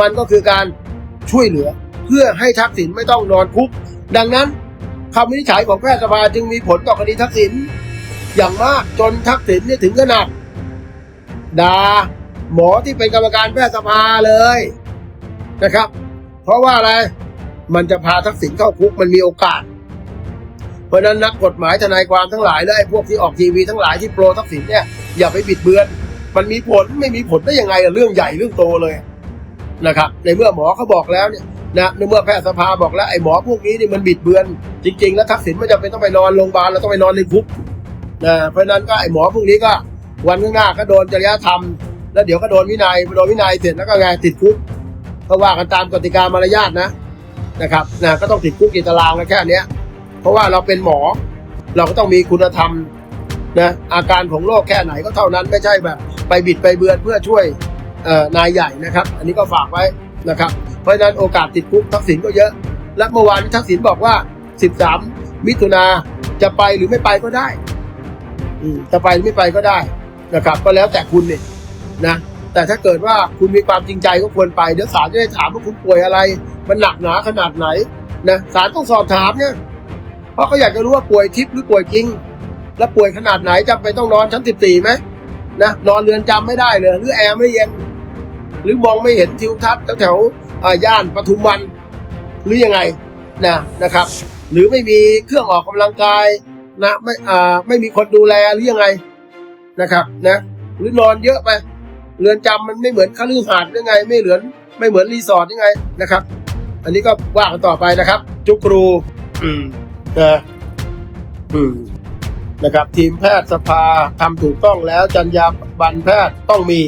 มันก็คือการช่วยเหลือ เพื่อให้ทักษิณไม่ต้องนอนคุก ดังนั้นคำวินิจฉัยของแพทยสภาจึงมีผลต่อคดีทักษิณอย่างมากจนทักษิณเนี่ยถึงขนาดด่าหมอที่เป็นกรรมการแพทยสภาเลยนะครับ เพราะว่าอะไรมันจะพาทักษิณเข้าคุกมันมีโอกาส เพราะนั้นนักกฎหมายทนายความทั้งหลายและไอ้พวกที่ออกทีวีทั้งหลายที่โปรทักษิณเนี่ยอย่าไปบิดเบือน มันมีผลไม่มีผลได้ยังไงอะเรื่องใหญ่เรื่องโตเลย นะครับ ในเมื่อหมอเขาบอกแล้วเนี่ยนะในเมื่อแพทยสภาบอกแล้วไอ้หมอพวกนี้นี่มันบิดเบือน จริง ๆ แล้วทักษิณไม่จำเป็นต้องไปนอนโรงพยาบาลแล้วต้องไปนอนในคุกนะเพราะนั้นก็ไอ้หมอพวกนี้ก็วันข้างหน้าก็โดนจริยธรรม แล้วเดี๋ยวก็โดนวินัยโดนวินัยเสร็จแล้วก็ไงติดคุกก็ว่ากันตามกติกามารยาทนะนะครับนะก็ต้องติดคุกกี่ตารางกันแค่เนี้ยเพราะว่าเราเป็นหมอ เราก็ต้องมีคุณธรรมนะอาการของโรคแค่ไหนก็เท่านั้นไม่ใช่แบบ ไปบิดไปเบือนเพื่อช่วย นายใหญ่นะครับ อันนี้ก็ฝากไว้นะครับ เพราะฉะนั้นโอกาสติดคุกทักษิณก็เยอะ และเมื่อวานทักษิณบอกว่า 13 มิถุนาจะไปหรือไม่ไปก็ได้อืจะไปหรือไม่ไปก็ได้นะครับ ก็แล้วแต่คุณเนี่ยนะแต่ถ้าเกิดว่าคุณมีความจริงใจก็ควรไป เดี๋ยวศาลจะได้ถามว่าคุณป่วยอะไร มันหนักหนาขนาดไหนนะศาลต้องสอบถามเนี่ยเพราะเขาอยากจะรู้ว่าป่วยทิพย์หรือป่วยจริง และป่วยขนาดไหนจำเป็นต้องนอนชั้นสิบสี่ไหมนะนอนเรือนจำไม่ได้เลยหรือแอร์ไม่เย็น หรือมองไม่เห็นทิวทัศน์แถวย่านปทุมวันหรือยังไงนะนะครับ หรือไม่มีเครื่องออกกำลังกายนะไม่อ่าไม่มีคนดูแลหรือยังไงนะครับนะหรือนอนเยอะไปเรือนจำมันไม่เหมือนคฤหาสน์ยังไง ไม่เหมือนไม่เหมือนรีสอร์ทยังไงนะครับ อันนี้ก็ว่ากันต่อไปนะครับ จุกรูอืมนะอืมนะครับ ทีมแพทย์สภาทำถูกต้องแล้วจรรยาบรรณแพทย์ต้องมี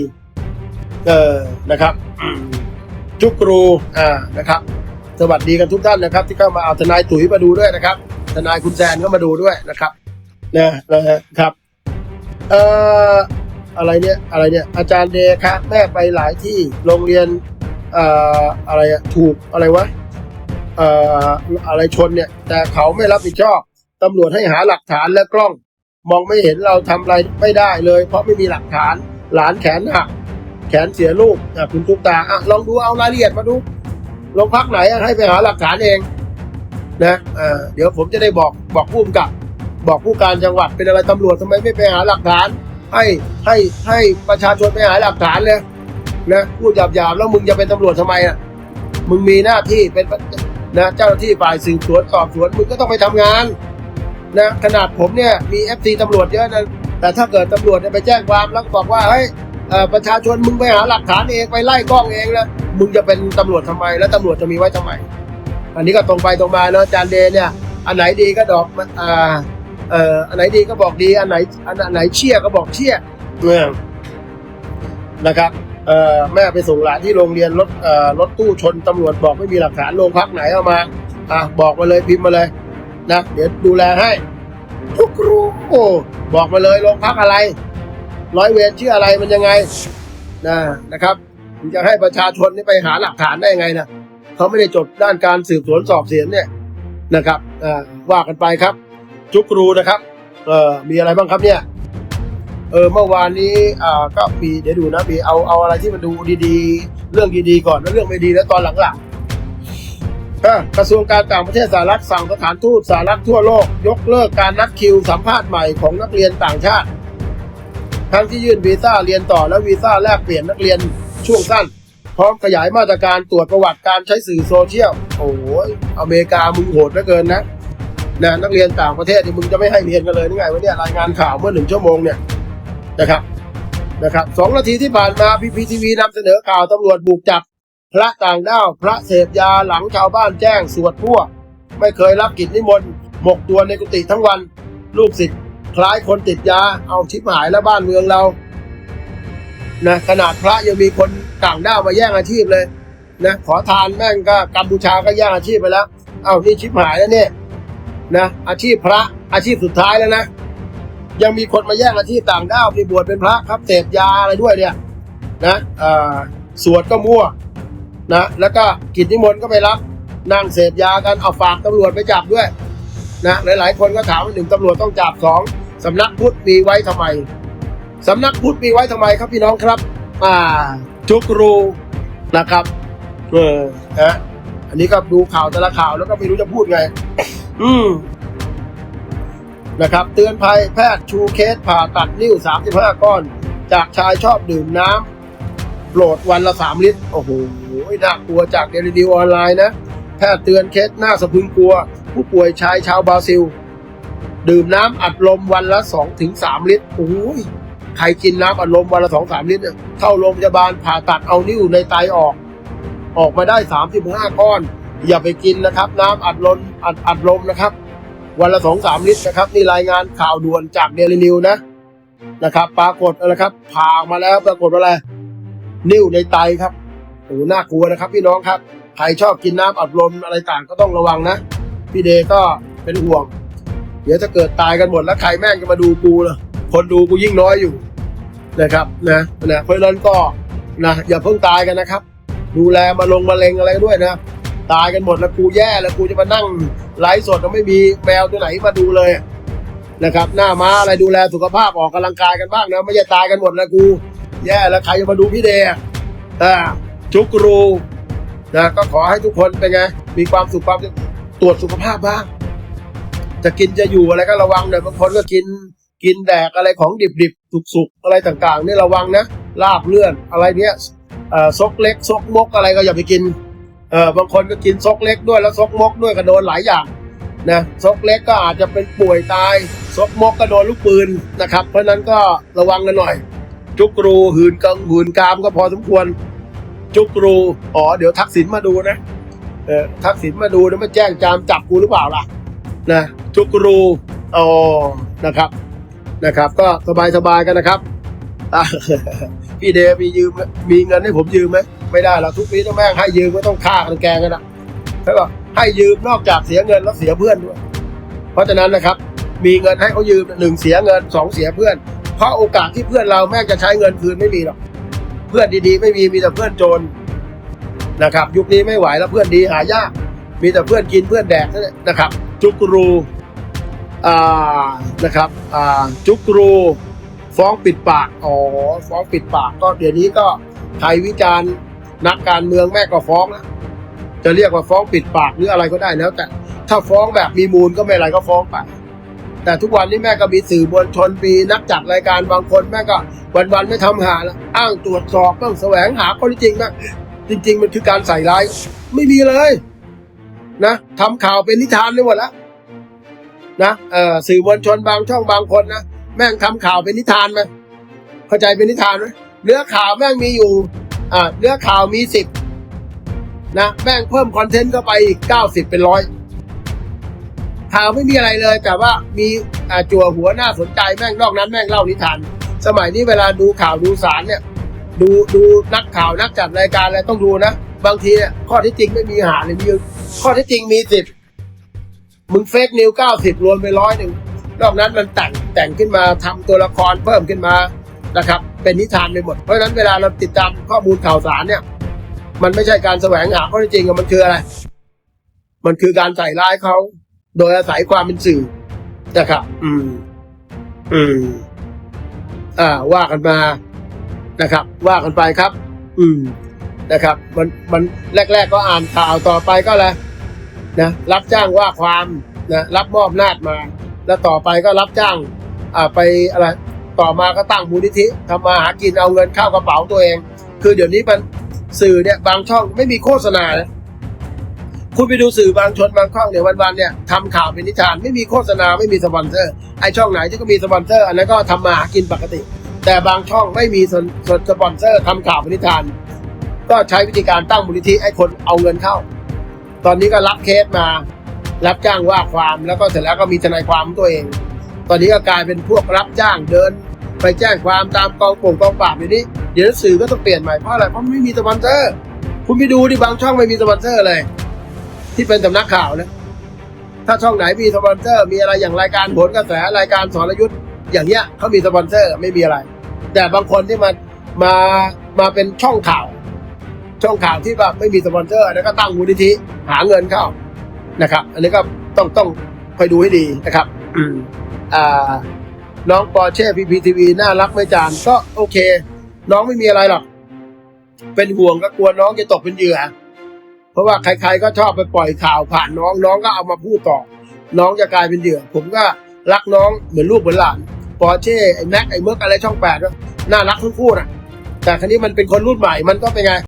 เออนะครับจุกรูอ่านะครับ สวัสดีกันทุกท่านนะครับ ที่เข้ามาเอาทนายตุ๋ยมาดูด้วยนะครับ ทนายคุณแซนก็มาดูด้วยนะครับนะนะฮะครับเอ่ออะไรเนี่ยอะไรเนี่ยอาจารย์เดชครับแม่ไปหลายที่โรงเรียนเอ่ออะไรอะถูกอะไรวะเอ่ออะไรชนเนี่ย แต่เขาไม่รับผิดชอบตำรวจให้หาหลักฐานและกล้อง มองไม่เห็นเราทำอะไรไม่ได้เลย เพราะไม่มีหลักฐานหลานแขนหัก แขนเสียลูกอะคุณทุกตาอะลองดูเอารายละเอียดมาดูโรงพักไหนให้ไปหาหลักฐานเองนะเอ่อเดี๋ยวผมจะได้บอกบอกผู้กำกับ บอกผู้การจังหวัดเป็นอะไรตำรวจทำไมไม่ไปหาหลักฐาน ให้ให้ให้ประชาชนไปหาหลักฐานเลยนะพูดหยาบๆแล้วมึงจะเป็นตำรวจทำไมอะมึงมีหน้าที่เป็นนะเจ้าหน้าที่ฝ่ายสืบสวนสอบสวนมึงก็ต้องไปทำงานนะขนาดผมเนี่ยมีเอฟซีตำรวจเยอะนะแต่ถ้าเกิดตำรวจไปแจ้งความแล้วบอกว่าเฮ้ย ประชาชนมึงไปหาหลักฐานเองไปไล่กล้องเองแล้วมึงจะเป็นตำรวจทำไม แล้วตำรวจจะมีไว้ทำไม อันนี้ก็ตรงไปตรงมาเนาะจารย์เดเนี่ย อันไหนดีก็ดอกมันอ่าเอ่ออันไหนดีก็บอกดี อันไหนอันไหนเชี่ยก็บอกเชี่ยเออนะครับเอ่อแม่ไปส่งหลานที่โรงเรียนรถเอ่อรถตู้ชนตำรวจบอกไม่มีหลักฐานโรงพักไหนเอามาอะบอกมาเลยพิมพ์มาเลยนะเดี๋ยวดูแลให้ทุกรู้บอกมาเลยโรงพักอะไร ร้อยเวรชื่ออะไรมันยังไงนะนะครับจะให้ประชาชนนี่ไปหาหลักฐานได้ยังไงนะเขาไม่ได้จบด้านการสืบสวนสอบสวนเนี่ยนะครับอ่าว่ากันไปครับ จุกรูนะครับเออมีอะไรบ้างครับเนี่ย เออเมื่อวานนี้อ่าก็มีเดี๋ยวดูนะมีเอาเอาอะไรที่มันดูดีๆ เรื่องดีๆก่อนแล้วเรื่องไม่ดีแล้วตอนหลังๆกระทรวงการต่างประเทศสหรัฐสั่งสถานทูตสหรัฐทั่วโลก ยกเลิกการนัดคิวสัมภาษณ์ใหม่ของนักเรียนต่างชาติ ทั้งที่ยื่นวีซ่าเรียนต่อและวีซ่าแลกเปลี่ยนนักเรียนช่วงสั้น พร้อมขยายมาตรการตรวจประวัติการใช้สื่อโซเชียล โอ้ยอเมริกามึงโหดเหลือเกินนะนะนักเรียนต่างประเทศนี่มึงจะไม่ให้เรียนกันเลยนี่ไงวะเนี่ยรายงานข่าวเมื่อหนึ่งชั่วโมงเนี่ยนะครับนะครับสองนาทีที่ผ่านมาพีพีทีวีนำเสนอข่าวตำรวจบุกจับ พระต่างด้าว พระเสพยาหลังชาวบ้านแจ้งสวดพั่วไม่เคยรับกิจนิมนต์หมกตัวในกุฏิทั้งวัน ลูกศิษย์ คล้ายคนติดยาเอาชิบหายแล้วบ้านเมืองเรานะขนาดพระยังมีคนต่างด้าวมาแย่งอาชีพเลยนะขอทานแม่งก็กัมพูชาก็แย่งอาชีพไปแล้ว เอานี่ชิบหายแล้วเนี่ยนะอาชีพพระอาชีพสุดท้ายแล้วนะยังมีคนมาแย่งอาชีพต่างด้าวไปบวชเป็นพระครับเสพยาอะไรด้วยเนี่ยนะเออสวดก็มั่วนะแล้วก็กิจนิมนต์ก็ไปรับนั่งเสพยากันเอาฝากตำรวจไปจับด้วยนะหลายๆ คนก็ถามว่าหนึ่งตำรวจต้องจับสอง สำนักพุทธมีไว้ทำไมสำนักพุทธมีไว้ทำไมครับพี่น้องครับ อ่าจุกรูนะครับเออนะอันนี้ก็ดูข่าวแต่ละข่าวแล้วก็ไม่รู้จะพูดไง อืมนะครับ เตือนภัยแพทย์ชูเคสผ่าตัดนิ้ว 35 ก้อน จากชายชอบดื่มน้ำโปรดวันละ 3 ลิตร โอ้โหน่ากลัวจากเดลิดิวออนไลน์นะ แพทย์เตือนเคสหน้าสะพึงกลัว ผู้ป่วยชายชาวบราซิล ดื่มน้ำอัดลมวันละ2ถึง3ลิตรโอ้ยใครกินน้ำอัดลมวันละ 2 3 ลิตรเนี่ยเข้าโรงพยาบาลผ่าตัดเอานิ้วในไตออก ออกมาได้ 35 ก้อน อย่าไปกินนะครับ น้ำอัดลมอัดอัดลมนะครับ วันละสองสามลิตรนะครับ นี่รายงานข่าวด่วนจากเดลินิวนะนะครับ ปรากฏนะครับผ่าออกมาแล้วปรากฏว่าอะไรนิ่วในไตครับโอ้น่ากลัวนะครับ พี่น้องครับใครชอบกินน้ำอัดลมอะไรต่างก็ต้องระวังนะ พี่เดก็เป็นห่วง ดี๋ยวจะเกิดตายกันหมดแล้วใครแม่งจะมาดูกูล่ะคนดูกูยิ่งน้อยอยู่นะครับนะนะเพราะนั้นก็นะอย่าเพิ่งตายกันนะครับ ดูแลมาลงมาเลงอะไรด้วยนะตายกันหมดแล้วกูแย่แล้วกูจะมานั่งไลฟ์สดแล้วไม่มีแมวตัวไหนมาดูเลยนะครับ หน้าม้าอะไรดูแลสุขภาพออกกำลังกายกันบ้างนะไม่ใช่ตายกันหมดแล้วกู แย่แล้วใครจะมาดูพี่เดย์อ่าจุกรูนะก็ขอให้ทุกคนเป็นไงมีความสุขความตรวจสุขภาพบ้าง จะกินจะอยู่อะไรก็ระวังหน่อยบางคนก็กินกินแดกอะไรของดิบๆสุกๆอะไรต่างๆนี่ระวังนะลาบเลื่อนอะไรเนี้ยเอ่อซกเล็กซกมกอะไรก็อย่าไปกินเออบางคนก็กินซกเล็กด้วยแล้วซกมกด้วยก็โดนหลายอย่างนะซกเล็กก็อาจจะเป็นป่วยตายซกมกก็โดนลูกปืนนะครับ เพราะฉะนั้นก็ระวังกันหน่อย จุกรูหืนกังหืนกามก็พอสมควร จุกรูอ๋อเดี๋ยวทักษิณมาดูนะเออทักษิณมาดูแล้วมาแจ้งจามจับกูหรือเปล่าล่ะนะ จุกรูอ๋อนะครับ นะครับ ก็สบายสบายกันนะครับพี่เดมียืมมีเงินให้ผมยืมไหมไม่ได้หรอกทุกปีต้องแม่งให้ยืมก็ต้องฆ่ากันแกงกันนะแล้วก็ให้ยืมนอกจากเสียเงินแล้วเสียเพื่อนด้วย เพราะฉะนั้นนะครับ มีเงินให้เขายืมหนึ่งเสียเงินสองเสียเพื่อน เพราะโอกาสที่เพื่อนเราแม่งจะใช้เงินคืนไม่มีหรอกเพื่อนดีๆ ไม่มีมีแต่เพื่อนโจรนะครับ ยุคนี้ไม่ไหวแล้วเพื่อนดีหายากมีแต่เพื่อนกินเพื่อนแดกนั่นแหละนะครับ จุกรู นะครับจุกรูฟ้องปิดปากอ๋อฟ้องปิดปากก็เดี๋ยวนี้ก็ใครวิจารณ์นักการเมืองแม่ก็ฟ้องนะจะเรียกว่าฟ้องปิดปากหรืออะไรก็ได้แล้ว แต่ถ้าฟ้องแบบมีมูลก็ไม่อะไรก็ฟ้องไปแต่ทุกวันนี้แม่ก็มีสื่อมวลชนมีนักจัดรายการบางคนแม่ก็วันๆไม่ทำหาแล้วอ้างตรวจสอบต้องแสวงหาข้อท็จจริงนะจริง ๆ มันคือการใส่ร้ายไม่มีเลย นะทำข่าวเป็นนิทานไปหมดแล้ว นะเออสื่อมวลชนบางช่องบางคนนะแม่งทำข่าวเป็นนิทานไหมเข้าใจเป็นนิทานไหมเนื้อข่าวแม่งมีอยู่อ่าเนื้อข่าวมีสิบนะแม่งเพิ่มคอนเทนต์เข้าไปอีกเก้าสิบเป็นร้อยข่าวไม่มีอะไรเลย แต่ว่ามีอ่าจั่วหัวน่าสนใจแม่งนอกนั้นแม่งเล่านิทาน สมัยนี้เวลาดูข่าวดูสารเนี่ย ดูดูนักข่าวนักจัดรายการอะไรต้องดูนะ บางทีเนี่ยข้อที่จริงไม่มีหาเลยมีข้อที่จริงมีสิบ มึงเฟกนิวเก้าสิบรวมไปร้อยหนึ่งนอกนั้นมันแต่งแต่งขึ้นมาทำตัวละครเพิ่มขึ้นมานะครับ เป็นนิทานไปหมด เพราะฉะนั้นเวลาเราติดตามข้อมูลข่าวสารเนี่ย มันไม่ใช่การแสวงหาข้อเท็จจริงมันคืออะไร มันคือการใส่ร้ายเขาโดยอาศัยความเป็นสื่อนะครับ อืม อืม อ่า ว่ากันมานะครับ ว่ากันไปครับ อืมนะครับ มันมันแรก ๆ ก็อ่านข่าวต่อไปก็แล้วนะรับจ้างว่าความ นะรับมอบนาจมา แล้วต่อไปก็รับจ้างอ่าไปอะไรต่อมาก็ตั้งมูลนิธิทำมาหากินเอาเงินเข้ากระเป๋าตัวเอง คือเดี๋ยวนี้มันสื่อเนี่ยบางช่องไม่มีโฆษณานะคุณไปดูสื่อบางชนบางช่องเนี่ยววันๆเนี่ยทำข่าวเป็นนิทานไม่มีโฆษณาไม่มีสปอนเซอร์ไอช่องไหนที่ก็มีสปอนเซอร์ อันนั้นก็ทำมาหากินปกติ แต่บางช่องไม่มีสสนสปอนเซอร์ทำข่าวเป็นนิทาน ก็ใช้วิธีการตั้งมูลนิธิให้คนเอาเงินเข้า ตอนนี้ก็รับเคสมา รับจ้างว่าความแล้วก็เสร็จแล้วก็มีทนายความของตัวเอง ตอนนี้ก็กลายเป็นพวกรับจ้างเดิน ไปแจ้งความตามกองปงกองปราบอยู่นี้ เดี๋ยวสื่อก็ต้องเปลี่ยนใหม่เพราะอะไรเพราะไม่มีสปอนเซอร์ คุณไปดูดิบางช่องไม่มีสปอนเซอร์เลย ที่เป็นสำนักข่าวนะถ้าช่องไหนมีสปอนเซอร์มีอะไรอย่างรายการผลกระแสรายการสรยุทธ์อย่างเงี้ยเขามีสปอนเซอร์ไม่มีอะไร แต่บางคนที่มามามาเป็นช่องข่าว ช่องข่าวที่แบบไม่มีสปอนเซอร์แล้วก็ตั้งมูลนิธิหาเงินเข้า นะครับ อันนี้ก็ต้องต้องคอยดูให้ดีนะครับอืมอ่าน้องปอร์เช่พีพีทีวีน่ารักไม่จานก็โอเค น้องไม่มีอะไรหรอก เป็นห่วงก็กลัวน้องจะตกเป็นเหยื่อ เพราะว่าใครๆก็ชอบไปปล่อยข่าวผ่านน้องน้องก็เอามาพูดต่อ น้องจะกลายเป็นเหยื่อ ผมก็รักน้องเหมือนลูกเหมือนหลานปอร์เช่ไอ้แม็กไอ้เมิร์กอะไรช่องแปดก็น่ารักทั้งคู่นะแต่ครั้นี้มันเป็นคนรุ่นใหม่มันก็เป็นไง